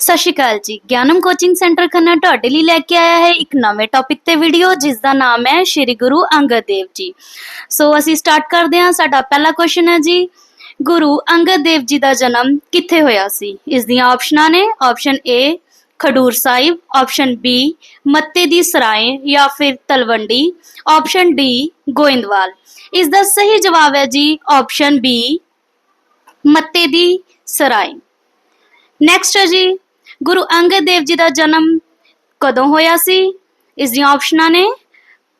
ਸਤਿ ਸ਼੍ਰੀ ਅਕਾਲ ਜੀ। ਗਿਆਨਮ coaching centre Khanna ਤੁਹਾਡੇ ਲਈ ਲੈ ਕੇ ਆਇਆ ਹੈ ਇੱਕ ਨਵੇਂ ਟੌਪਿਕ ਤੇ ਵੀਡੀਓ ਜਿਸ ਦਾ ਨਾਮ ਹੈ ਸ਼੍ਰੀ ਗੁਰੂ ਅੰਗਦ ਦੇਵ ਜੀ। ਸੋ ਅਸੀਂ ਸਟਾਰਟ ਕਰਦੇ ਹਾਂ। ਸਾਡਾ ਪਹਿਲਾ ਕੁਐਸਚਨ ਹੈ ਜੀ। ਗੁਰੂ ਅੰਗਦ ਦੇਵ ਜੀ ਦਾ ਜਨਮ ਕਿੱਥੇ ਹੋਇਆ ਸੀ? ਇਸ ਦੀਆਂ ਆਪਸ਼ਨਾਂ ਨੇ option A Khadoor Sahib option B Matte di Sarai ਜਾਂ ਫਿਰ ਤਲਵੰਡੀ ਆਪਸ਼ਨ ਡੀ ਗੋਇੰਦਵਾਲ। ਇਸ ਦਾ ਸਹੀ ਜਵਾਬ ਹੈ ਜੀ ਆਪਸ਼ਨ ਬੀ ਮੱਤੇ ਦੀ ਸਰਾਏ। ਨੈਕਸਟ ਹੈ ਜੀ। ਗੁਰੂ ਅੰਗਦ ਦੇਵ ਜੀ ਦਾ ਜਨਮ ਕਦੋਂ ਹੋਇਆ ਸੀ? ਇਸ ਦੀਆਂ ਆਪਸ਼ਨਾਂ ਨੇ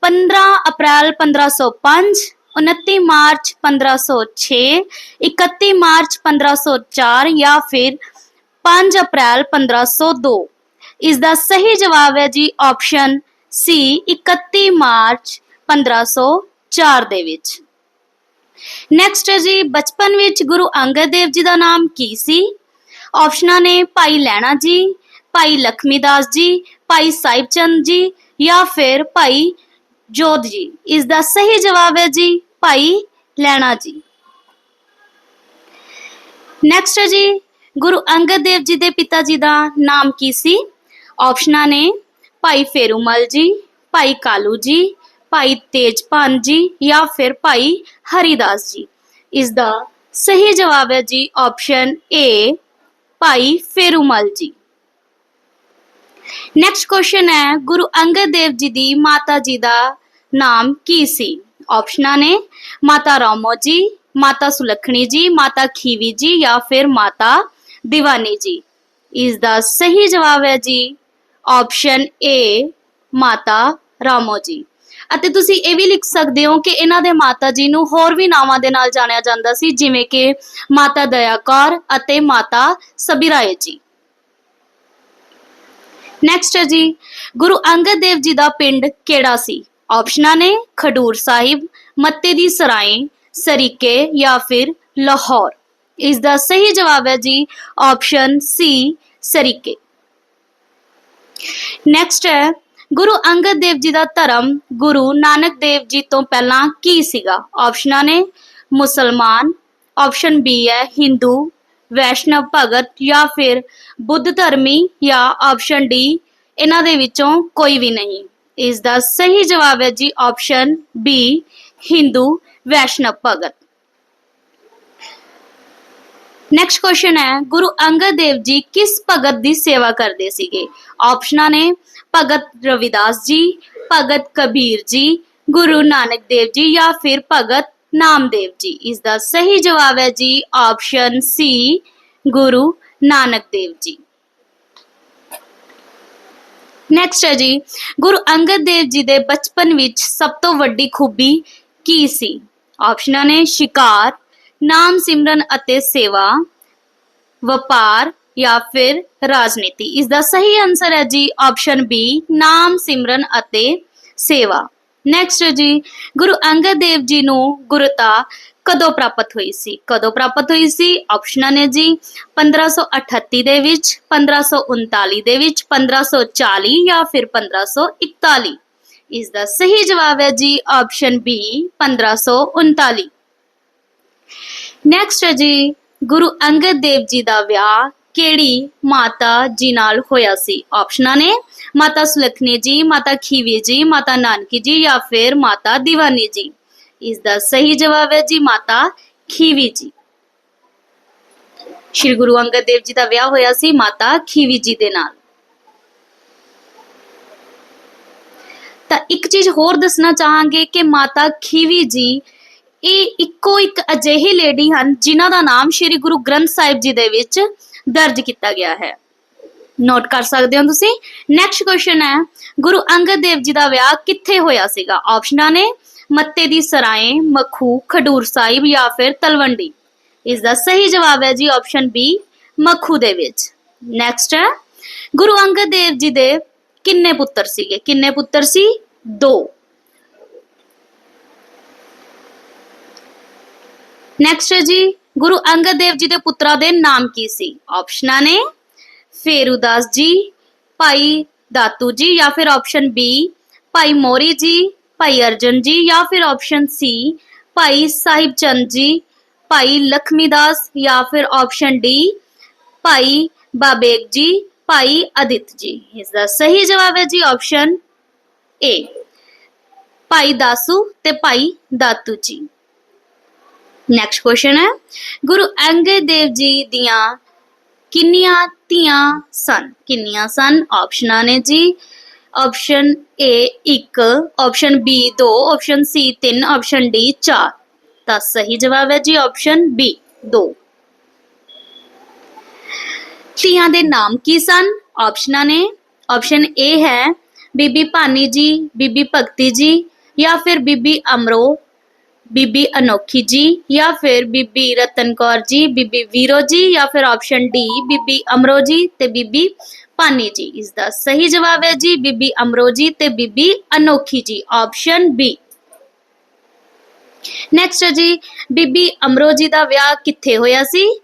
15 ਅਪ੍ਰੈਲ 1505 29 ਮਾਰਚ 1506 31 ਮਾਰਚ 1504 ਜਾਂ ਫਿਰ 5 ਅਪ੍ਰੈਲ 1502 ਇਸ ਦਾ ਸਹੀ ਜਵਾਬ ਹੈ ਜੀ ਆਪਸ਼ਨ ਸੀ 31 ਮਾਰਚ 1504 ਦੇ ਵਿੱਚ। ਨੈਕਸਟ ਹੈ ਜੀ, ਬਚਪਨ ਵਿੱਚ ਗੁਰੂ ਅੰਗਦ ਦੇਵ ਜੀ ਦਾ ਨਾਮ ਕੀ ਸੀ? ਆਪਸ਼ਨਾਂ ਨੇ ਭਾਈ ਲੈਣਾ ਜੀ, ਭਾਈ ਲਖਮੀ ਦਾਸ ਜੀ, ਭਾਈ ਸਾਹਿਬ ਚੰਦ ਜੀ ਜਾਂ ਫਿਰ ਭਾਈ ਜੋਧ ਜੀ। ਇਸ ਦਾ ਸਹੀ ਜਵਾਬ ਹੈ ਜੀ, ਭਾਈ ਲੈਣਾ ਜੀ। ਨੈਕਸਟ ਹੈ ਜੀ, ਗੁਰੂ ਅੰਗਦ ਦੇਵ ਜੀ ਦੇ ਪਿਤਾ ਜੀ ਦਾ ਨਾਮ ਕੀ ਸੀ? ਆਪਸ਼ਨਾਂ ਨੇ ਭਾਈ ਫੇਰੂਮਲ ਜੀ, ਭਾਈ ਕਾਲੂ ਜੀ, ਭਾਈ ਤੇਜਪਾਨ ਜੀ ਜਾਂ ਫਿਰ ਭਾਈ ਹਰੀਦਾਸ ਜੀ। ਇਸ ਦਾ ਸਹੀ ਜਵਾਬ ਹੈ ਜੀ, ਆਪਸ਼ਨ ਏ ਭਾਈ ਫੇਰੂਮਲ ਜੀ ਨੈਕਸਟ ਕੁਐਸਚਨ ਹੈ, ਗੁਰੂ ਅੰਗਦ ਦੇਵ ਜੀ ਦੀ ਮਾਤਾ ਜੀ ਦਾ ਨਾਮ ਕੀ ਸੀ? ਆਪਸ਼ਨਾਂ ਨੇ, ਮਾਤਾ ਰਾਮੋ ਜੀ, ਮਾਤਾ ਸੁਲੱਖਣੀ ਜੀ, ਮਾਤਾ ਖੀਵੀ ਜੀ ਜਾਂ ਫਿਰ ਮਾਤਾ ਦੀਵਾਨੀ ਜੀ? ਇਸ ਦਾ ਸਹੀ ਜਵਾਬ ਹੈ ਜੀ ਆਪਸ਼ਨ ਏ ਮਾਤਾ ਰਾਮੋ ਜੀ। ਅਤੇ ਤੁਸੀਂ ਇਹ ਵੀ ਲਿਖ ਸਕਦੇ ਹੋ ਕਿ ਇਹਨਾਂ ਦੇ ਮਾਤਾ ਜੀ ਨੂੰ ਹੋਰ ਵੀ ਨਾਵਾਂ ਦੇ ਨਾਲ ਜਾਣਿਆ ਜਾਂਦਾ ਸੀ, ਜਿਵੇਂ ਕਿ ਮਾਤਾ ਦਇਆ ਕੌਰ ਅਤੇ ਮਾਤਾ ਸਬੀਰਾਏ ਜੀ। ਨੈਕਸਟ ਹੈ ਜੀ, ਗੁਰੂ ਅੰਗਦ ਦੇਵ ਜੀ ਦਾ ਪਿੰਡ ਕਿਹੜਾ ਸੀ? ਆਪਸ਼ਨਾਂ ਨੇ ਖਡੂਰ ਸਾਹਿਬ, ਮੱਤੇ ਦੀ ਸਰਾਏ, ਸਰੀਕੇ ਜਾਂ ਫਿਰ ਲਾਹੌਰ। ਇਸ ਦਾ ਸਹੀ ਜਵਾਬ ਹੈ ਜੀ ਆਪਸ਼ਨ ਸੀ ਸਰੀਕੇ। ਨੈਕਸਟ ਹੈ ਗੁਰੂ ਅੰਗਦ ਦੇਵ ਜੀ ਦਾ ਧਰਮ ਗੁਰੂ ਨਾਨਕ ਦੇਵ ਜੀ ਤੋਂ ਪਹਿਲਾਂ ਕੀ ਸੀਗਾ? ਆਪਸ਼ਨਾਂ ਨੇ ਮੁਸਲਮਾਨ ਆਪਸ਼ਨ ਬੀ ਹੈ ਹਿੰਦੂ, ਵੈਸ਼ਨਵ ਭਗਤ ਜਾਂ ਫਿਰ ਬੁੱਧ ਧਰਮੀ ਜਾਂ ਆਪਸ਼ਨ ਡੀ ਇਹਨਾਂ ਦੇ ਵਿੱਚੋਂ ਕੋਈ ਵੀ ਨਹੀਂ। ਇਸ ਦਾ ਸਹੀ ਜਵਾਬ ਹੈ ਜੀ ਆਪਸ਼ਨ ਬੀ ਹਿੰਦੂ, ਵੈਸ਼ਨਵ ਭਗਤ। ਨੈਕਸਟ ਕੁਐਸਚਨ ਹੈ, ਗੁਰੂ ਅੰਗਦ ਦੇਵ ਜੀ ਕਿਸ ਭਗਤ ਦੀ ਸੇਵਾ ਕਰਦੇ ਸੀਗੇ? ਆਪਸ਼ਨਾਂ ਨੇ ਭਗਤ ਰਵਿਦਾਸ ਜੀ, ਭਗਤ ਕਬੀਰ ਜੀ, ਗੁਰੂ ਨਾਨਕ ਦੇਵ ਜੀ ਜਾਂ ਫਿਰ ਭਗਤ ਨਾਮਦੇਵ ਜੀ। ਇਸ ਦਾ ਸਹੀ ਜਵਾਬ ਹੈ ਜੀ ਆਪਸ਼ਨ ਸੀ ਗੁਰੂ ਨਾਨਕ ਦੇਵ ਜੀ। ਨੈਕਸਟ ਹੈ ਜੀ, ਗੁਰੂ ਅੰਗਦ ਦੇਵ ਜੀ ਦੇ ਬਚਪਨ ਵਿੱਚ ਸਭ ਤੋਂ ਵੱਡੀ ਖੂਬੀ ਕੀ ਸੀ? ਆਪਸ਼ਨਾਂ ਨੇ ਸ਼ਿਕਾਰ ਨਾਮ ਸਿਮਰਨ ਅਤੇ ਸੇਵਾ, ਵਪਾਰ ਜਾਂ ਫਿਰ ਰਾਜਨੀਤੀ। ਇਸ ਦਾ ਸਹੀ ਆਨਸਰ ਹੈ ਜੀ ਆਪਸ਼ਨ ਬੀ ਨਾਮ ਸਿਮਰਨ ਅਤੇ ਸੇਵਾ। ਨੈਕਸਟ ਜੀ, ਗੁਰੂ ਅੰਗਦ ਦੇਵ ਜੀ ਨੂੰ ਗੁਰਤਾ ਕਦੋਂ ਪ੍ਰਾਪਤ ਹੋਈ ਸੀ? ਕਦੋਂ ਪ੍ਰਾਪਤ ਹੋਈ ਸੀ? ਆਪਸ਼ਨਾਂ ਨੇ ਜੀ 1538 ਦੇ ਵਿੱਚ 1539 ਦੇ ਵਿੱਚ 1540 ਜਾਂ ਫਿਰ 1541 ਇਸ ਦਾ ਸਹੀ ਜਵਾਬ ਹੈ ਜੀ ਆਪਸ਼ਨ ਬੀ 1539 ਨੈਕਸਟ ਹੈ ਜੀ, ਗੁਰੂ ਅੰਗਦ ਦੇਵ ਜੀ ਦਾ ਵਿਆਹ ਕਿਹੜੀ ਮਾਤਾ ਜੀ ਨਾਲ ਹੋਇਆ ਸੀ? ਆਪਸ਼ਨਾਂ ਨੇ, ਮਾਤਾ ਸੁਲੱਖਣੀ ਜੀ, ਮਾਤਾ ਖੀਵੀ ਜੀ, ਮਾਤਾ ਨਾਨਕੀ ਜੀ ਜਾਂ ਫਿਰ ਮਾਤਾ ਦੀਵਾਨੀ ਜੀ। ਇਸ ਦਾ ਸਹੀ ਜਵਾਬ ਹੈ ਜੀ ਮਾਤਾ ਖੀਵੀ ਜੀ। ਸ਼੍ਰੀ ਗੁਰੂ ਅੰਗਦ ਦੇਵ ਜੀ ਦਾ ਵਿਆਹ ਹੋਇਆ ਸੀ ਮਾਤਾ ਖੀਵੀ ਜੀ ਦੇ ਨਾਲ। ਤਾਂ ਇੱਕ ਚੀਜ਼ ਹੋਰ ਦੱਸਣਾ ਚਾਹਾਂਗੇ ਕਿ ਮਾਤਾ ਖੀਵੀ ਜੀ ਇਹ ਇੱਕੋ ਇੱਕ ਅਜਿਹੀ ਲੇਡੀ ਹਨ ਜਿਨ੍ਹਾਂ ਦਾ ਨਾਮ ਸ੍ਰੀ ਗੁਰੂ ਗ੍ਰੰਥ ਸਾਹਿਬ ਜੀ ਦੇ ਵਿੱਚ ਦਰਜ ਕੀਤਾ ਗਿਆ ਹੈ। ਨੋਟ ਕਰ ਸਕਦੇ ਹੋ ਤੁਸੀਂ। ਨੈਕਸਟ ਕੁਐਸਚਨ ਹੈ, ਗੁਰੂ ਅੰਗਦ ਦੇਵ ਜੀ ਦਾ ਵਿਆਹ ਕਿੱਥੇ ਹੋਇਆ ਸੀਗਾ? ਆਪਸ਼ਨਾਂ ਨੇ ਮੱਤੇ ਦੀ ਸਰਾਏ, ਮਖੂ, ਖਡੂਰ ਸਾਹਿਬ ਜਾਂ ਫਿਰ ਤਲਵੰਡੀ। ਇਸ ਦਾ ਸਹੀ ਜਵਾਬ ਹੈ ਜੀ ਆਪਸ਼ਨ ਬੀ ਮਖੂ ਦੇ ਵਿੱਚ। ਨੈਕਸਟ ਹੈ, ਗੁਰੂ ਅੰਗਦ ਦੇਵ ਜੀ ਦੇ ਕਿੰਨੇ ਪੁੱਤਰ ਸੀਗੇ? ਕਿੰਨੇ ਪੁੱਤਰ ਸੀ? ਦੋ। ਨੈਕਸਟ ਹੈ ਜੀ ਗੁਰੂ ਅੰਗਦ ਦੇਵ ਜੀ ਦੇ ਪੁੱਤਰਾਂ ਦੇ ਨਾਮ ਕੀ ਸੀ ਆਪਸ਼ਨਾਂ ਨੇ ਫੇਰੂਦਾਸ ਜੀ ਭਾਈ ਦਾਤੂ ਜੀ ਜਾਂ ਫਿਰ ਆਪਸ਼ਨ ਬੀ ਭਾਈ ਮੋਰੀ ਜੀ ਭਾਈ ਅਰਜਨ ਜੀ ਜਾਂ ਫਿਰ ਆਪਸ਼ਨ ਸੀ ਭਾਈ ਸਾਹਿਬ ਚੰਦ ਜੀ ਭਾਈ ਲਖਮੀਦਾਸ ਜਾਂ ਫਿਰ ਆਪਸ਼ਨ ਡੀ ਭਾਈ ਬਾਬੇਕ ਜੀ ਭਾਈ ਅਦਿੱਤ ਜੀ ਇਸ ਦਾ ਸਹੀ ਜਵਾਬ ਹੈ ਜੀ ਆਪਸ਼ਨ ਏ ਭਾਈ ਦਾਸੂ ਤੇ ਭਾਈ ਦਾਤੂ ਜੀ ਨੈਕਸਟ ਕੁਐਸਚਨ ਹੈ। ਗੁਰੂ ਅੰਗਦ ਦੇਵ ਜੀ ਦੀਆਂ ਕਿੰਨੀਆਂ ਧੀਆਂ ਸਨ? ਕਿੰਨੀਆਂ ਸਨ? ਆਪਸ਼ਨਾਂ ਨੇ ਜੀ। Option A 1 option B 2 option C 3 option D 4 ਤਾਂ ਸਹੀ ਜਵਾਬ ਹੈ ਜੀ ਆਪਸ਼ਨ ਬੀ 2 ਧੀਆਂ ਦੇ ਨਾਮ ਕੀ ਸਨ? ਆਪਸ਼ਨਾਂ ਨੇ। ਆਪਸ਼ਨ ਏ ਹੈ ਬੀਬੀ ਭਾਨੀ ਜੀ, ਬੀਬੀ ਭਗਤੀ ਜੀ ਜਾਂ ਫਿਰ ਬੀਬੀ ਅਮਰੋ ਬੀਬੀ ਅਨੋਖੀ ਜੀ ਜਾਂ ਫਿਰ ਬੀਬੀ ਰਤਨ ਕੌਰ ਜੀ, ਬੀਬੀ ਵੀਰੋ ਜੀ ਜਾਂ ਫਿਰ ਆਪਸ਼ਨ ਡੀ, ਬੀਬੀ ਅਮਰੋ ਜੀ ਤੇ ਬੀਬੀ ਭਾਨੀ ਜੀ। ਇਸ ਦਾ ਸਹੀ ਜਵਾਬ ਹੈ ਜੀ ਬੀਬੀ ਅਮਰੋ ਜੀ ਤੇ ਬੀਬੀ ਅਨੋਖੀ ਜੀ। Option B. ਨੈਕਸਟ ਹੈ ਜੀ, ਬੀਬੀ ਅਮਰੋ ਜੀ ਦਾ ਵਿਆਹ ਕਿੱਥੇ ਹੋਇਆ ਸੀ?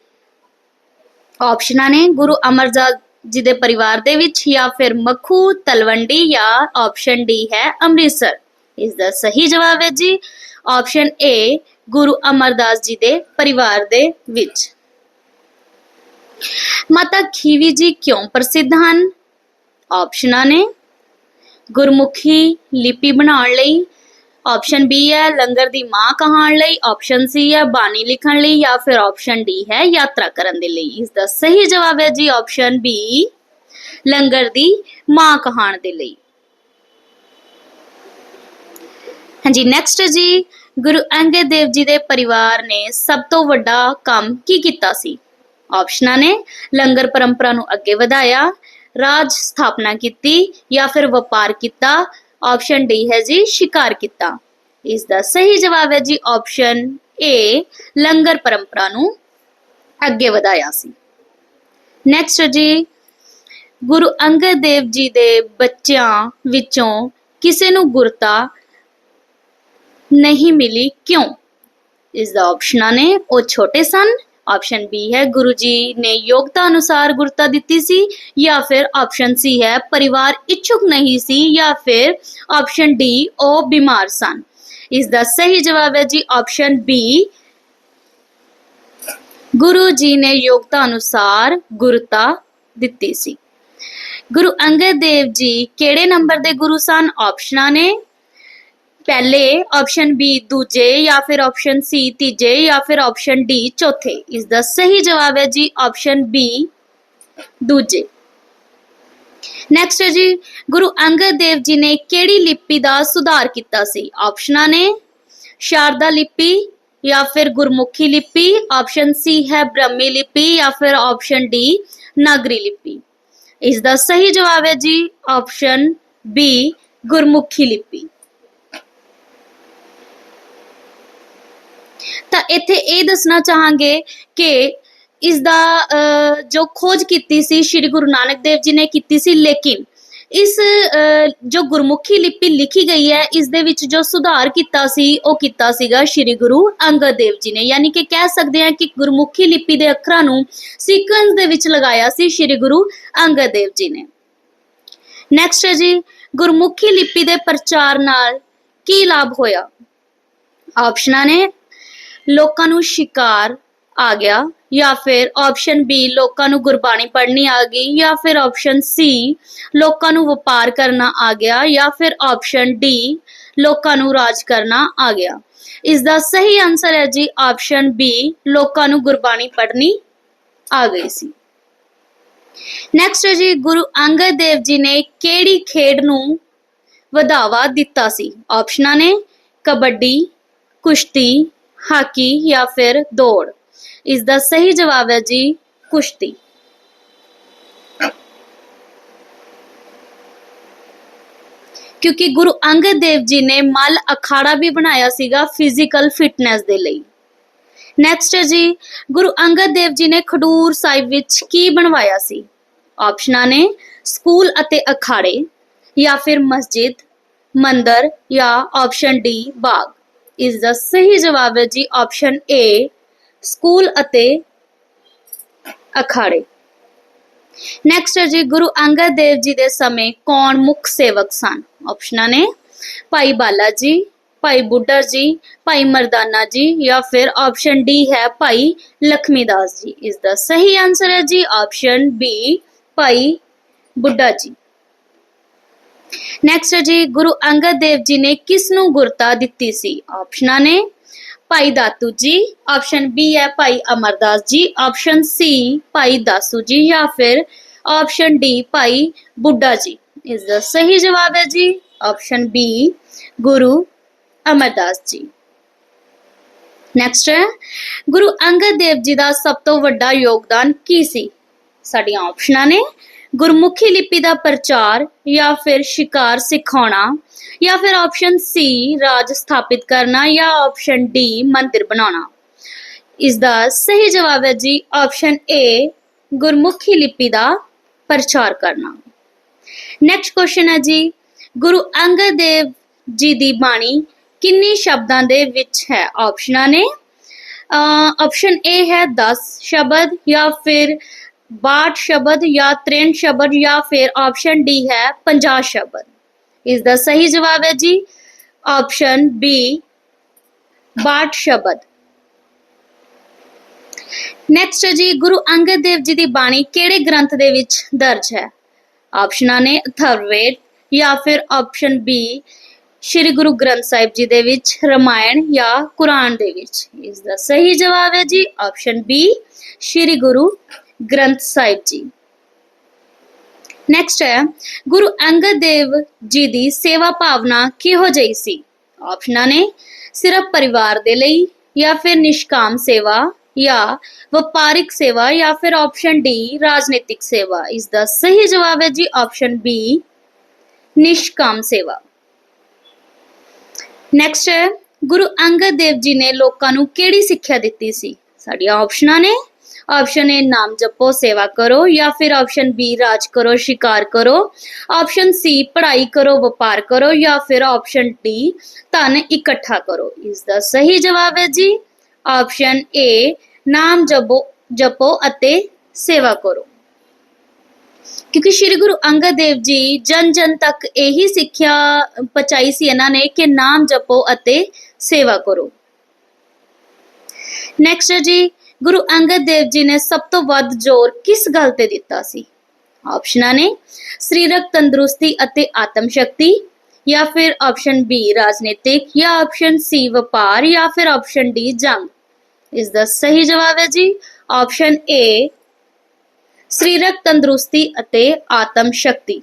ਆਪਸ਼ਨਾਂ ਨੇ ਗੁਰੂ ਅਮਰਦਾਸ ਜੀ ਦੇ ਪਰਿਵਾਰ ਦੇ ਵਿੱਚ ਜਾਂ ਫਿਰ ਮੱਖੂ, ਤਲਵੰਡੀ ਜਾਂ ਆਪਸ਼ਨ ਡੀ ਹੈ ਅੰਮ੍ਰਿਤਸਰ। ਇਸ ਦਾ ਸਹੀ ਜਵਾਬ ਹੈ ਜੀ? ਆਪਸ਼ਨ ਏ ਗੁਰੂ ਅਮਰਦਾਸ ਜੀ ਦੇ ਪਰਿਵਾਰ ਦੇ ਵਿੱਚ। ਮਾਤਾ ਖੀਵੀ ਜੀ ਕਿਉਂ ਪ੍ਰਸਿੱਧ ਹਨ? ਆਪਸ਼ਨਾਂ ਨੇ। ਗੁਰਮੁਖੀ ਲਿਪੀ ਬਣਾਉਣ ਲਈ। ਆਪਸ਼ਨ ਬੀ ਹੈ, ਲੰਗਰ ਦੀ ਮਾਂ ਕਹਾਣ ਲਈ। ਆਪਸ਼ਨ ਸੀ ਹੈ, ਬਾਣੀ ਲਿਖਣ ਲਈ ਜਾਂ ਫਿਰ ਆਪਸ਼ਨ ਡੀ ਹੈ, ਯਾਤਰਾ ਕਰਨ ਦੇ ਲਈ। ਇਸ ਦਾ ਸਹੀ ਜਵਾਬ ਹੈ ਜੀ ਆਪਸ਼ਨ ਬੀ ਲੰਗਰ ਦੀ ਮਾਂ ਕਹਾਣ ਦੇ ਲਈ। ਹਾਂਜੀ ਨੈਕਸਟ ਜੀ, ਗੁਰੂ ਅੰਗਦ ਦੇਵ ਜੀ ਦੇ ਪਰਿਵਾਰ ਨੇ ਸਭ ਤੋਂ ਵੱਡਾ ਕੰਮ ਕੀ ਕੀਤਾ ਸੀ? ਆਪਸ਼ਨਾਂ ਨੇ ਲੰਗਰ ਪਰੰਪਰਾ ਨੂੰ ਅੱਗੇ ਵਧਾਇਆ, ਰਾਜ ਸਥਾਪਨਾ ਕੀਤੀ ਜਾਂ ਫਿਰ ਵਪਾਰ ਕੀਤਾ। ਆਪਸ਼ਨ ਡੀ ਹੈ ਜੀ, ਸ਼ਿਕਾਰ ਕੀਤਾ। ਇਸ ਦਾ ਸਹੀ ਜਵਾਬ ਹੈ ਜੀ ਆਪਸ਼ਨ ਏ ਲੰਗਰ ਪਰੰਪਰਾ ਨੂੰ ਅੱਗੇ ਵਧਾਇਆ ਸੀ। ਨੈਕਸਟ ਜੀ, ਗੁਰੂ ਅੰਗਦ ਦੇਵ ਜੀ ਦੇ ਬੱਚਿਆਂ ਵਿੱਚੋਂ ਕਿਸੇ ਨੂੰ ਗੁਰਤਾ ਨਹੀਂ ਮਿਲੀ ਕਿਉਂ ਇਸ ਦਾ ਆਪਸ਼ਨਾਂ ਨੇ ਉਹ ਛੋਟੇ ਸਨ ਆਪਸ਼ਨ ਬੀ ਹੈ ਗੁਰੂ ਜੀ ਨੇ ਯੋਗਤਾ ਅਨੁਸਾਰ ਗੁਰਤਾ ਦਿੱਤੀ ਸੀ ਜਾਂ ਫਿਰ ਆਪਸ਼ਨ ਸੀ ਹੈ ਪਰਿਵਾਰ ਇੱਛੁਕ ਨਹੀਂ ਸੀ ਜਾਂ ਫਿਰ ਆਪਸ਼ਨ ਡੀ ਉਹ ਬਿਮਾਰ ਸਨ ਇਸ ਦਾ ਸਹੀ ਜਵਾਬ ਹੈ ਜੀ ਆਪਸ਼ਨ ਬੀ ਗੁਰੂ ਜੀ ਨੇ ਯੋਗਤਾ ਅਨੁਸਾਰ ਗੁਰਤਾ ਦਿੱਤੀ ਸੀ ਗੁਰੂ ਅੰਗਦ ਦੇਵ ਜੀ ਕਿਹੜੇ ਨੰਬਰ ਦੇ ਗੁਰੂ ਸਨ ਆਪਸ਼ਨਾਂ ਨੇ ਪਹਿਲੇ ਆਪਸ਼ਨ ਬੀ ਦੂਜੇ ਜਾਂ ਫਿਰ ਆਪਸ਼ਨ ਸੀ ਤੀਜੇ ਜਾਂ ਫਿਰ ਆਪਸ਼ਨ ਡੀ ਚੌਥੇ। ਇਸ ਦਾ ਸਹੀ ਜਵਾਬ ਹੈ ਜੀ ਆਪਸ਼ਨ ਬੀ ਦੂਜੇ। ਨੈਕਸਟ ਹੈ ਜੀ, ਗੁਰੂ ਅੰਗਦ ਦੇਵ ਜੀ ਨੇ ਕਿਹੜੀ ਲਿਪੀ ਦਾ ਸੁਧਾਰ ਕੀਤਾ ਸੀ? ਆਪਸ਼ਨਾਂ ਨੇ ਸ਼ਾਰਦਾ ਲਿਪੀ ਜਾਂ ਫਿਰ ਗੁਰਮੁਖੀ ਲਿਪੀ ਆਪਸ਼ਨ ਸੀ ਹੈ ਬ੍ਰਹਮੀ ਲਿਪੀ ਜਾਂ ਫਿਰ ਆਪਸ਼ਨ ਡੀ ਨਾਗਰੀ ਲਿਪੀ। ਇਸ ਦਾ ਸਹੀ ਜਵਾਬ ਹੈ ਜੀ ਆਪਸ਼ਨ ਬੀ ਗੁਰਮੁਖੀ ਲਿਪੀ। ਤਾਂ ਇੱਥੇ ਇਹ ਦੱਸਣਾ ਚਾਹਾਂਗੇ ਕਿ ਇਸ ਦਾ ਜੋ ਖੋਜ ਕੀਤੀ ਸੀ ਸ੍ਰੀ ਗੁਰੂ ਨਾਨਕ ਦੇਵ ਜੀ ਨੇ ਕੀਤੀ ਸੀ, ਲੇਕਿਨ ਇਸ ਜੋ ਗੁਰਮੁਖੀ ਲਿਪੀ ਲਿਖੀ ਗਈ ਹੈ, ਇਸ ਦੇ ਵਿੱਚ ਜੋ ਸੁਧਾਰ ਕੀਤਾ ਸੀ, ਉਹ ਕੀਤਾ ਸੀਗਾ ਸ੍ਰੀ ਗੁਰੂ ਅੰਗਦ ਦੇਵ ਜੀ ਨੇ। ਯਾਨੀ ਕਿ ਕਹਿ ਸਕਦੇ ਹਾਂ ਕਿ ਗੁਰਮੁਖੀ ਲਿਪੀ ਦੇ ਅੱਖਰਾਂ ਨੂੰ ਸੀਕੁਐਂਸ ਦੇ ਵਿੱਚ ਲਗਾਇਆ ਸੀ ਸ੍ਰੀ ਗੁਰੂ ਅੰਗਦ ਦੇਵ ਜੀ ਨੇ। ਨੈਕਸਟ ਹੈ ਜੀ, ਗੁਰਮੁਖੀ ਲਿਪੀ ਦੇ ਪ੍ਰਚਾਰ ਨਾਲ ਕੀ ਲਾਭ ਹੋਇਆ? ਆਪਸ਼ਨਾਂ ਨੇ ਲੋਕਾਂ ਨੂੰ ਸ਼ਿਕਾਰ ਆ ਗਿਆ ਜਾਂ ਫਿਰ ਆਪਸ਼ਨ ਬੀ ਲੋਕਾਂ ਨੂੰ ਗੁਰਬਾਣੀ ਪੜ੍ਹਨੀ ਆ ਗਈ ਜਾਂ ਫਿਰ ਆਪਸ਼ਨ ਸੀ ਲੋਕਾਂ ਨੂੰ ਵਪਾਰ ਕਰਨਾ ਆ ਗਿਆ ਜਾਂ ਫਿਰ ਆਪਸ਼ਨ ਡੀ ਲੋਕਾਂ ਨੂੰ ਰਾਜ ਕਰਨਾ ਆ ਗਿਆ। ਇਸ ਦਾ ਸਹੀ ਆਨਸਰ ਹੈ ਜੀ ਆਪਸ਼ਨ ਬੀ ਲੋਕਾਂ ਨੂੰ ਗੁਰਬਾਣੀ ਪੜ੍ਹਨੀ ਆ ਗਈ ਸੀ। ਨੈਕਸਟ ਹੈ ਜੀ ਗੁਰੂ ਅੰਗਦ ਦੇਵ ਜੀ ਨੇ ਕਿਹੜੀ ਖੇਡ ਨੂੰ ਵਧਾਵਾ ਦਿੱਤਾ ਸੀ? ਆਪਸ਼ਨਾਂ ਨੇ ਕਬੱਡੀ, ਕੁਸ਼ਤੀ ਹਾਕੀ ਜਾਂ ਫਿਰ ਦੌੜ। ਇਸ ਦਾ ਸਹੀ ਜਵਾਬ ਹੈ ਜੀ ਕੁਸ਼ਤੀ। ਕਿਉਂਕਿ ਗੁਰੂ ਅੰਗਦ ਦੇਵ ਜੀ ਨੇ ਮੱਲ ਅਖਾੜਾ ਵੀ ਬਣਾਇਆ ਸੀਗਾ ਫਿਜ਼ੀਕਲ ਫਿਟਨੈਸ ਦੇ ਲਈ। ਨੈਕਸਟ ਜੀ, ਗੁਰੂ ਅੰਗਦ ਦੇਵ ਜੀ ਨੇ ਖਡੂਰ ਸਾਹਿਬ ਵਿੱਚ ਕੀ ਬਣਵਾਇਆ ਸੀ? ਆਪਸ਼ਨਾਂ ਨੇ ਸਕੂਲ ਅਤੇ ਅਖਾੜੇ ਜਾਂ ਫਿਰ ਮਸਜਿਦ, ਮੰਦਰ ਜਾਂ ਆਪਸ਼ਨ ਡੀ ਬਾਗ। ਇਸ ਦਾ ਸਹੀ ਜਵਾਬ ਹੈ ਜੀ ਆਪਸ਼ਨ ਏ ਸਕੂਲ ਅਤੇ ਅਖਾੜੇ ਨੈਕਸਟ ਹੈ ਜੀ ਗੁਰੂ ਅੰਗਦ ਦੇਵ ਜੀ ਦੇ ਸਮੇਂ ਕੌਣ ਮੁੱਖ ਸੇਵਕ ਸਨ ਆਪਸ਼ਨਾਂ ਨੇ ਭਾਈ ਬਾਲਾ ਜੀ ਭਾਈ ਬੁੱਢਾ ਜੀ ਭਾਈ ਮਰਦਾਨਾ ਜੀ ਜਾਂ ਫਿਰ ਆਪਸ਼ਨ ਡੀ ਹੈ ਭਾਈ ਲਖਮੀਦਾਸ ਜੀ ਇਸ ਦਾ ਸਹੀ ਆਨਸਰ ਹੈ ਜੀ ਆਪਸ਼ਨ ਬੀ ਭਾਈ ਬੁੱਢਾ ਜੀ ਨੈਕਸਟ ਜੀ, ਗੁਰੂ ਅੰਗਦ ਦੇਵ ਜੀ ਨੇ ਕਿਸ ਨੂੰ ਗੁਰਤਾ ਦਿੱਤੀ ਸੀ? ਆਪਸ਼ਨਾਂ ਨੇ ਭਾਈ ਦਾਤੂ ਜੀ ਆਪਸ਼ਨ ਬੀ ਹੈ ਭਾਈ ਅਮਰਦਾਸ ਜੀ ਆਪਸ਼ਨ ਸੀ ਭਾਈ ਦਾਸੂ ਜੀ ਜਾਂ ਫਿਰ ਆਪਸ਼ਨ ਡੀ ਭਾਈ ਬੁੱਢਾ ਜੀ। ਇਸ ਦਾ ਸਹੀ ਜਵਾਬ ਹੈ ਜੀ option B Guru Amardas ji. Next ਹੈ, ਗੁਰੂ ਅੰਗਦ ਦੇਵ ਜੀ ਦਾ ਸਭ ਤੋਂ ਵੱਡਾ ਯੋਗਦਾਨ ਕੀ ਸੀ? ਸਾਡੀਆਂ ਆਪਸ਼ਨਾਂ ਨੇ ਗੁਰਮੁਖੀ ਲਿਪੀ ਦਾ ਪ੍ਰਚਾਰ ਜਾਂ ਫਿਰ ਸ਼ਿਕਾਰ ਸਿਖਾਉਣਾ ਜਾਂ ਫਿਰ ਆਪਸ਼ਨ ਸੀ ਰਾਜ ਸਥਾਪਿਤ ਕਰਨਾ ਜਾਂ ਆਪਸ਼ਨ ਡੀ ਮੰਦਿਰ ਬਣਾਉਣਾ। ਇਸ ਦਾ ਸਹੀ ਜਵਾਬ ਹੈ ਜੀ ਆਪਸ਼ਨ ਏ ਗੁਰਮੁਖੀ ਲਿਪੀ ਦਾ ਪ੍ਰਚਾਰ ਕਰਨਾ। ਨੈਕਸਟ ਕੁਐਸਚਨ ਹੈ ਜੀ, ਗੁਰੂ ਅੰਗਦ ਦੇਵ ਜੀ ਦੀ ਬਾਣੀ ਕਿੰਨੇ ਸ਼ਬਦਾਂ ਦੇ ਵਿੱਚ ਹੈ? ਆਪਸ਼ਨਾਂ ਨੇ ਆਪਸ਼ਨ ਏ ਹੈ 10 ਸ਼ਬਦ ਜਾਂ ਫਿਰ 62 ਸ਼ਬਦ ਜਾਂ 63 ਸ਼ਬਦ ਜਾਂ ਫਿਰ ਆਪਸ਼ਨ ਡੀ ਹੈ 50 ਸ਼ਬਦ। ਇਸ ਦਾ ਸਹੀ ਜਵਾਬ ਹੈ ਜੀ ਆਪਸ਼ਨ ਬੀ 62 ਸ਼ਬਦ। ਨੈਕਸਟ ਜੀ ਗੁਰੂ ਅੰਗਦ ਦੇਵ ਜੀ ਦੀ ਬਾਣੀ ਕਿਹੜੇ ਗ੍ਰੰਥ ਦੇ ਵਿੱਚ ਦਰਜ ਹੈ? ਆਪਸ਼ਨਾਂ ਨੇ ਅਥਰਵੇਦ ਜਾਂ ਫਿਰ ਆਪਸ਼ਨ ਬੀ ਸ਼੍ਰੀ ਗੁਰੂ ਗ੍ਰੰਥ ਸਾਹਿਬ ਜੀ ਦੇ ਵਿੱਚ, ਰਮਾਇਣ ਜਾਂ ਕੁਰਾਨ ਦੇ ਵਿੱਚ। ਇਸ ਦਾ ਸਹੀ ਜਵਾਬ ਹੈ ਜੀ option B Shri Guru Granth Sahib ji. Next ਹੈ, ਗੁਰੂ ਅੰਗਦ ਦੇਵ ਜੀ ਦੀ ਸੇਵਾ ਭਾਵਨਾ ਕਿਹੋ ਜਿਹੀ ਸੀ? ਆਪਸ਼ਨਾਂ ਨੇ, ਸਿਰਫ ਪਰਿਵਾਰ ਦੇ ਲਈ ਜਾਂ ਫਿਰ ਨਿਸ਼ਕਾਮ ਸੇਵਾ ਜਾਂ ਵਪਾਰਿਕ ਸੇਵਾ ਜਾਂ ਫਿਰ ਆਪਸ਼ਨ ਡੀ ਰਾਜਨੀਤਿਕ ਸੇਵਾ। ਇਸ ਦਾ ਸਹੀ ਜਵਾਬ ਹੈ ਜੀ ਆਪਸ਼ਨ ਬੀ ਨਿਸ਼ਕਾਮ ਸੇਵਾ। ਨੈਕਸਟ ਹੈ, ਗੁਰੂ ਅੰਗਦ ਦੇਵ ਜੀ ਨੇ ਲੋਕਾਂ ਨੂੰ ਕਿਹੜੀ ਸਿੱਖਿਆ ਦਿੱਤੀ ਸੀ? ਸਾਡੀਆਂ ਆਪਸ਼ਨਾਂ ਨੇ ਆਪਸ਼ਨ ਏ ਨਾਮ ਜਪੋ, ਸੇਵਾ ਕਰੋ ਜਾਂ ਫਿਰ ਆਪਸ਼ਨ ਬੀ ਰਾਜ ਕਰੋ, ਸ਼ਿਕਾਰ ਕਰੋ। ਆਪਸ਼ਨ ਸੀ ਪੜ੍ਹਾਈ ਕਰੋ, ਵਪਾਰ ਕਰੋ ਜਾਂ ਫਿਰ ਆਪਸ਼ਨ ਡੀ ਧਨ ਇਕੱਠਾ ਕਰੋ। ਇਸ ਦਾ ਸਹੀ ਜਵਾਬ ਹੈ ਜੀ? ਆਪਸ਼ਨ ਏ ਨਾਮ ਜਪੋ ਜਪੋ ਅਤੇ ਸੇਵਾ ਕਰੋ। ਕਿਉਂਕਿ ਸ੍ਰੀ ਗੁਰੂ ਅੰਗਦ ਦੇਵ ਜੀ ਜਨ ਜਨ ਤੱਕ ਇਹੀ ਸਿੱਖਿਆ ਪਹੁੰਚਾਈ ਸੀ ਇਹਨਾਂ ਨੇ ਕਿ ਨਾਮ ਜਪੋ ਅਤੇ ਸੇਵਾ ਕਰੋ। ਨੈਕਸਟ ਜੀ ਗੁਰੂ ਅੰਗਦ ਦੇਵ ਜੀ ਨੇ ਸਭ ਤੋਂ ਵੱਧ ਜ਼ੋਰ ਕਿਸ ਗੱਲ ਤੇ ਦਿੱਤਾ ਸੀ? ਆਪਸ਼ਨਾਂ ਨੇ ਸਰੀਰਕ ਤੰਦਰੁਸਤੀ ਅਤੇ ਆਤਮ ਸ਼ਕਤੀ ਜਾਂ ਫਿਰ ਆਪਸ਼ਨ ਬੀ ਰਾਜਨੀਤਿਕ ਜਾਂ ਆਪਸ਼ਨ ਸੀ ਵਪਾਰ ਜਾਂ ਫਿਰ ਆਪਸ਼ਨ ਡੀ ਜੰਗ? ਇਸ ਦਾ ਸਹੀ ਜਵਾਬ ਹੈ ਜੀ ਆਪਸ਼ਨ ਏ ਸਰੀਰਕ ਤੰਦਰੁਸਤੀ ਅਤੇ ਆਤਮ ਸ਼ਕਤੀ।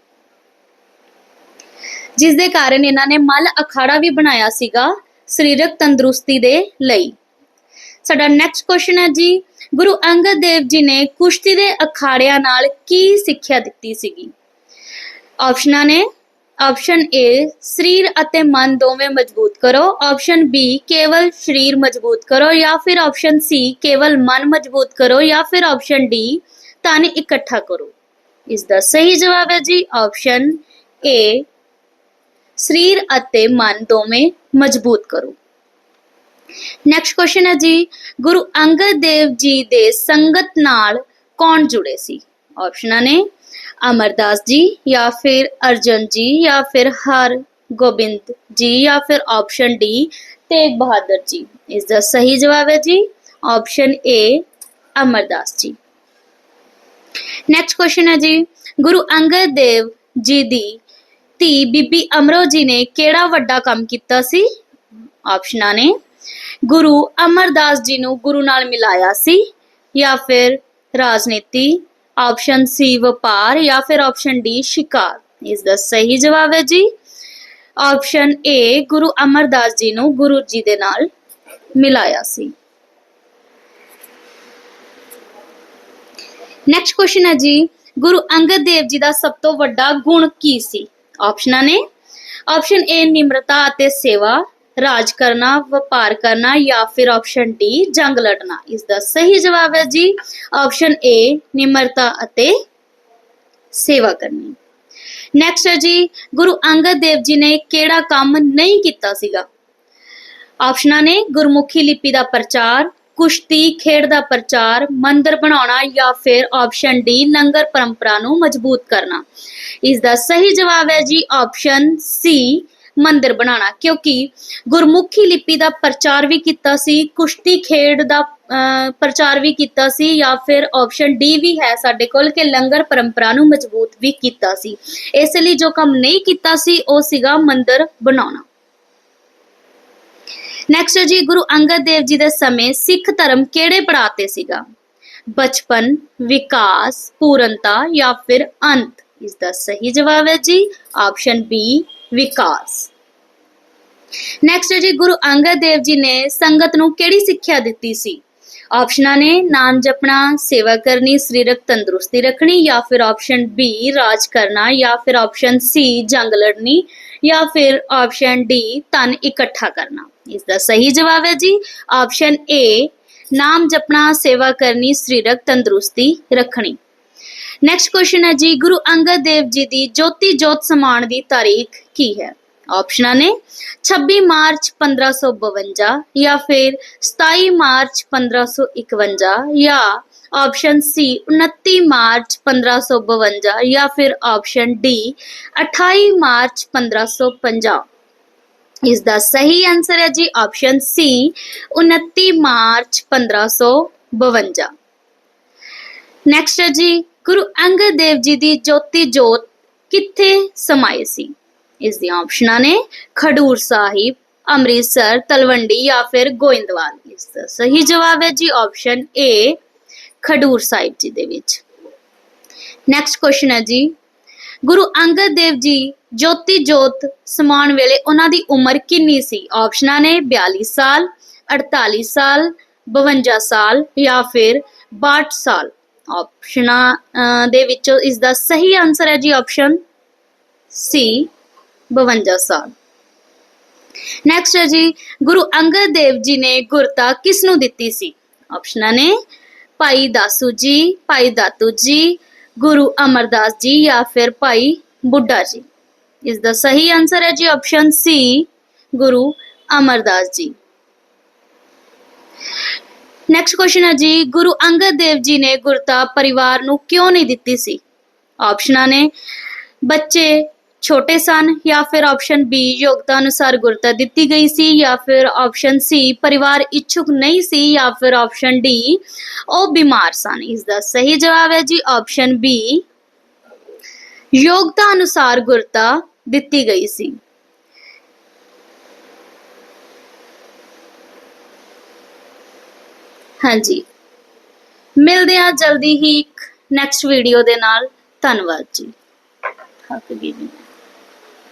ਜਿਸ ਦੇ ਕਾਰਨ ਇਹਨਾਂ ਨੇ ਮਲ ਅਖਾੜਾ ਵੀ ਬਣਾਇਆ ਸੀਗਾ ਸਰੀਰਕ ਤੰਦਰੁਸਤੀ ਦੇ ਲਈ। ਸਾਡਾ ਨੈਕਸਟ ਕੁਐਸਚਨ ਹੈ ਜੀ, ਗੁਰੂ ਅੰਗਦ ਦੇਵ ਜੀ ਨੇ ਕੁਸ਼ਤੀ ਦੇ ਅਖਾੜਿਆਂ ਨਾਲ ਕੀ ਸਿੱਖਿਆ ਦਿੱਤੀ ਸੀਗੀ? ਆਪਸ਼ਨਾਂ ਨੇ ਆਪਸ਼ਨ ਏ ਸਰੀਰ ਅਤੇ ਮਨ ਦੋਵੇਂ ਮਜ਼ਬੂਤ ਕਰੋ। ਆਪਸ਼ਨ ਬੀ ਕੇਵਲ ਸਰੀਰ ਮਜ਼ਬੂਤ ਕਰੋ ਜਾਂ ਫਿਰ ਆਪਸ਼ਨ ਸੀ ਕੇਵਲ ਮਨ ਮਜ਼ਬੂਤ ਕਰੋ ਜਾਂ ਫਿਰ ਆਪਸ਼ਨ ਡੀ ਧਨ ਇਕੱਠਾ ਕਰੋ। ਇਸ ਦਾ ਸਹੀ ਜਵਾਬ ਹੈ ਜੀ ਆਪਸ਼ਨ ਏ ਸਰੀਰ ਅਤੇ ਮਨ ਦੋਵੇਂ ਮਜ਼ਬੂਤ ਕਰੋ। ਨੈਕਸਟ ਕੁਐਸਚਨ ਹੈ ਜੀ, ਗੁਰੂ ਅੰਗਦ ਦੇਵ ਜੀ ਦੇ ਸੰਗਤ ਨਾਲ ਕੌਣ ਜੁੜੇ ਸੀ? ਆਪਸ਼ਨਾਂ ਨੇ ਅਮਰਦਾਸ ਜੀ ਜਾਂ ਫਿਰ ਅਰਜਨ ਜੀ ਜਾਂ ਫਿਰ ਹਰ ਗੋਬਿੰਦ ਜੀ ਜਾਂ ਫਿਰ ਆਪਸ਼ਨ ਡੀ ਤੇਗ ਬਹਾਦਰ ਜੀ। ਇਸ ਦਾ ਸਹੀ ਜਵਾਬ ਹੈ ਜੀ ਆਪਸ਼ਨ ਏ ਅਮਰਦਾਸ ਜੀ। ਨੈਕਸਟ ਕੁਐਸਚਨ ਹੈ ਜੀ, ਗੁਰੂ ਅੰਗਦ ਦੇਵ ਜੀ ਦੀ ਧੀ ਬੀਬੀ ਅਮਰੋ ਜੀ ਨੇ ਕਿਹੜਾ ਵੱਡਾ ਕੰਮ ਕੀਤਾ ਸੀ? ਆਪਸ਼ਨਾਂ ਨੇ ਗੁਰੂ ਅਮਰਦਾਸ ਜੀ ਨੂੰ ਗੁਰੂ ਨਾਲ ਮਿਲਾਇਆ ਸੀ ਜਾਂ ਫਿਰ ਰਾਜਨੀਤੀ ਆਪਸ਼ਨ ਸੀ ਵਪਾਰ ਜਾਂ ਫਿਰ ਆਪਸ਼ਨ ਡੀ ਸ਼ਿਕਾਰ। ਇਸ ਦਾ ਸਹੀ ਜਵਾਬ ਹੈ ਜੀ। ਆਪਸ਼ਨ ਏ ਗੁਰੂ ਅਮਰਦਾਸ ਜੀ ਨੂੰ ਗੁਰੂ ਜੀ ਦੇ ਨਾਲ ਮਿਲਾਇਆ ਸੀ। ਨੈਕਸਟ ਕੁਐਸਚਨ ਹੈ ਜੀ, ਗੁਰੂ ਅੰਗਦ ਦੇਵ ਜੀ ਦਾ ਸਭ ਤੋਂ ਵੱਡਾ ਗੁਣ ਕੀ ਸੀ? ਆਪਸ਼ਨਾਂ ਨੇ। ਆਪਸ਼ਨ ਏ ਨਿਮਰਤਾ ਅਤੇ ਸੇਵਾ। ਰਾਜ ਕਰਨਾ, ਵਪਾਰ ਕਰਨਾ ਜਾਂ ਫਿਰ ਆਪਸ਼ਨ ਡੀ ਜੰਗ ਲੜਨਾ। ਇਸ ਦਾ ਸਹੀ ਜਵਾਬ ਹੈ ਜੀ ਆਪਸ਼ਨ ਏ ਨਿਮਰਤਾ ਅਤੇ ਸੇਵਾ ਕਰਨੀ। ਨੈਕਸਟ ਹੈ ਜੀ, ਗੁਰੂ ਅੰਗਦ ਦੇਵ ਜੀ ਨੇ ਕਿਹੜਾ ਕੰਮ ਨਹੀਂ ਕੀਤਾ ਸੀਗਾ? ਆਪਸ਼ਨਾਂ ਨੇ ਗੁਰਮੁਖੀ ਲਿਪੀ ਦਾ ਪ੍ਰਚਾਰ, ਕੁਸ਼ਤੀ, ਖੇਡ ਦਾ ਪ੍ਰਚਾਰ, ਮੰਦਰ ਬਣਾਉਣਾ ਜਾਂ ਫਿਰ ਆਪਸ਼ਨ ਡੀ ਲੰਗਰ ਪਰੰਪਰਾ ਨੂੰ ਮਜ਼ਬੂਤ ਕਰਨਾ। ਇਸ ਦਾ ਸਹੀ ਜਵਾਬ ਹੈ ਜੀ ਆਪਸ਼ਨ ਸੀ ਮੰਦਿਰ ਬਣਾਉਣਾ। ਕਿਉਂਕਿ ਗੁਰਮੁਖੀ ਲਿਪੀ ਦਾ ਪ੍ਰਚਾਰ ਵੀ ਕੀਤਾ ਸੀ, ਕੁਸ਼ਤੀ ਖੇਡ ਦਾ ਪ੍ਰਚਾਰ ਵੀ ਕੀਤਾ ਸੀ, ਜਾਂ ਫਿਰ ਆਪਸ਼ਨ ਡੀ ਵੀ ਹੈ ਸਾਡੇ ਕੋਲ ਕਿ ਲੰਗਰ ਪਰੰਪਰਾ ਨੂੰ ਮਜ਼ਬੂਤ ਵੀ ਕੀਤਾ ਸੀ। ਇਸ ਲਈ ਜੋ ਕੰਮ ਨਹੀਂ ਕੀਤਾ ਸੀ, ਉਹ ਸੀਗਾ ਮੰਦਿਰ ਬਣਾਉਣਾ। ਨੈਕਸਟ ਜੀ, ਗੁਰੂ ਅੰਗਦ ਦੇਵ ਜੀ ਦੇ ਸਮੇਂ ਸਿੱਖ ਧਰਮ ਕਿਹੜੇ ਪੜਾਅ ਤੇ ਸੀਗਾ? ਬਚਪਨ, ਵਿਕਾਸ, ਪੂਰਨਤਾ ਜਾਂ ਫਿਰ ਅੰਤ? ਇਸ ਦਾ ਸਹੀ ਜਵਾਬ ਹੈ ਜੀ ਆਪਸ਼ਨ ਬੀ ਵਿਕਾਸ। ਨੈਕਸਟ ਜੀ, ਗੁਰੂ ਅੰਗਦ ਦੇਵ ਜੀ ਨੇ ਸੰਗਤ ਨੂੰ ਕਿਹੜੀ ਸਿੱਖਿਆ ਦਿੱਤੀ ਸੀ? ਆਪਸ਼ਨਾਂ ਨੇ ਨਾਮ ਜਪਣਾ, ਸੇਵਾ ਕਰਨੀ, ਸਰੀਰਕ ਤੰਦਰੁਸਤੀ ਰੱਖਣੀ ਜਾਂ ਫਿਰ ਆਪਸ਼ਨ ਬੀ ਰਾਜ ਕਰਨਾ ਜਾਂ ਫਿਰ ਆਪਸ਼ਨ ਸੀ ਜੰਗ ਲੜਨੀ ਜਾਂ ਫਿਰ ਆਪਸ਼ਨ ਡੀ ਧਨ ਇਕੱਠਾ ਕਰਨਾ। ਇਸ ਦਾ ਸਹੀ ਜਵਾਬ ਹੈ ਜੀ ਆਪਸ਼ਨ ਏ ਨਾਮ ਜਪਣਾ, ਸੇਵਾ ਕਰਨੀ, ਸਰੀਰਕ ਤੰਦਰੁਸਤੀ ਰੱਖਣੀ। ਨੈਕਸਟ ਕੁਐਸਚਨ ਹੈ ਜੀ, ਗੁਰੂ ਅੰਗਦ ਦੇਵ ਜੀ ਦੀ ਜੋਤੀ ਜੋਤ ਸਮਾਣ ਦੀ ਤਾਰੀਖ ਕੀ ਹੈ? ਆਪਸ਼ਨਾਂ ਨੇ 26 ਮਾਰਚ 1552 ਜਾਂ ਫਿਰ 27 ਮਾਰਚ 1551 ਜਾਂ ਆਪਸ਼ਨ ਸੀ 29 ਮਾਰਚ 1552 ਜਾਂ ਫਿਰ ਆਪਸ਼ਨ ਡੀ 28 ਮਾਰਚ 1550 ਇਸ ਦਾ ਸਹੀ ਆਨਸਰ ਹੈ ਜੀ ਆਪਸ਼ਨ ਸੀ 29 ਮਾਰਚ 1552 ਨੈਕਸਟ ਹੈ ਜੀ ਗੁਰੂ ਅੰਗਦ ਦੇਵ ਜੀ ਦੀ ਜੋਤੀ ਜੋਤ ਕਿੱਥੇ ਸਮਾਏ ਸੀ? ਇਸ ਦੀਆਂ ਆਪਸ਼ਨਾਂ ਨੇ ਖਡੂਰ ਸਾਹਿਬ, ਅੰਮ੍ਰਿਤਸਰ, ਤਲਵੰਡੀ ਜਾਂ ਫਿਰ ਗੋਇੰਦਵਾਲ। ਇਸ ਦਾ ਸਹੀ ਜਵਾਬ ਹੈ ਜੀ ਆਪਸ਼ਨ ਏ ਖਡੂਰ ਸਾਹਿਬ ਜੀ ਦੇ ਵਿੱਚ। ਨੈਕਸਟ ਕੁਐਸਚਨ ਹੈ ਜੀ, ਗੁਰੂ ਅੰਗਦ ਦੇਵ ਜੀ ਜੋਤੀ ਜੋਤ ਸਮਾਉਣ ਵੇਲੇ ਉਹਨਾਂ ਦੀ ਉਮਰ ਕਿੰਨੀ ਸੀ? ਆਪਸ਼ਨਾਂ ਨੇ 42 ਸਾਲ 48 ਸਾਲ 52 ਸਾਲ ਜਾਂ ਫਿਰ 62 ਸਾਲ। ਆਪਸ਼ਨਾਂ ਦੇ ਵਿੱਚੋਂ ਇਸ ਦਾ ਸਹੀ ਆਨਸਰ ਹੈ ਜੀ ਆਪਸ਼ਨ ਸੀ 52 ਸਾਲ। ਨੈਕਸਟ ਹੈ ਜੀ, ਗੁਰੂ ਅੰਗਦ ਦੇਵ ਜੀ ਨੇ ਗੁਰਤਾ ਕਿਸ ਨੂੰ ਦਿੱਤੀ ਸੀ? ਆਪਸ਼ਨਾਂ ਨੇ ਭਾਈ ਦਾਸੂ ਜੀ, ਭਾਈ ਦਾਤੂ ਜੀ, ਗੁਰੂ ਅਮਰਦਾਸ ਜੀ ਜਾਂ ਫਿਰ ਭਾਈ ਬੁੱਢਾ ਜੀ। ਇਸ ਦਾ ਸਹੀ ਆਨਸਰ ਹੈ ਜੀ ਆਪਸ਼ਨ ਸੀ ਗੁਰੂ ਅਮਰਦਾਸ ਜੀ। ਨੈਕਸਟ ਕੁਐਸਚਨ ਹੈ ਜੀ, ਗੁਰੂ ਅੰਗਦ ਦੇਵ ਜੀ ਨੇ ਗੁਰਤਾ ਪਰਿਵਾਰ ਨੂੰ ਕਿਉਂ ਨਹੀਂ ਦਿੱਤੀ ਸੀ? ਆਪਸ਼ਨਾਂ ਨੇ, ਬੱਚੇ ਛੋਟੇ ਸਨ ਜਾਂ ਫਿਰ ਆਪਸ਼ਨ ਬੀ ਯੋਗਤਾ ਅਨੁਸਾਰ ਗੁਰਤਾ ਦਿੱਤੀ ਗਈ ਸੀ ਜਾਂ ਫਿਰ ਆਪਸ਼ਨ ਸੀ ਪਰਿਵਾਰ ਇੱਛੁਕ ਨਹੀਂ ਸੀ ਜਾਂ ਫਿਰ ਆਪਸ਼ਨ ਡੀ ਉਹ ਬਿਮਾਰ ਸਨ। ਇਸ ਦਾ ਸਹੀ ਜਵਾਬ ਹੈ ਜੀ ਆਪਸ਼ਨ ਬੀ ਯੋਗਤਾ ਅਨੁਸਾਰ ਗੁਰਤਾ ਦਿੱਤੀ ਗਈ ਸੀ। ਹਾਂਜੀ। ਮਿਲਦੇ ਹਾਂ ਜਲਦੀ ਹੀ ਇੱਕ ਨੈਕਸਟ ਵੀਡੀਓ ਦੇ ਨਾਲ। ਧੰਨਵਾਦ ਜੀ। ਥੱਕ ਗਈ ਜੀ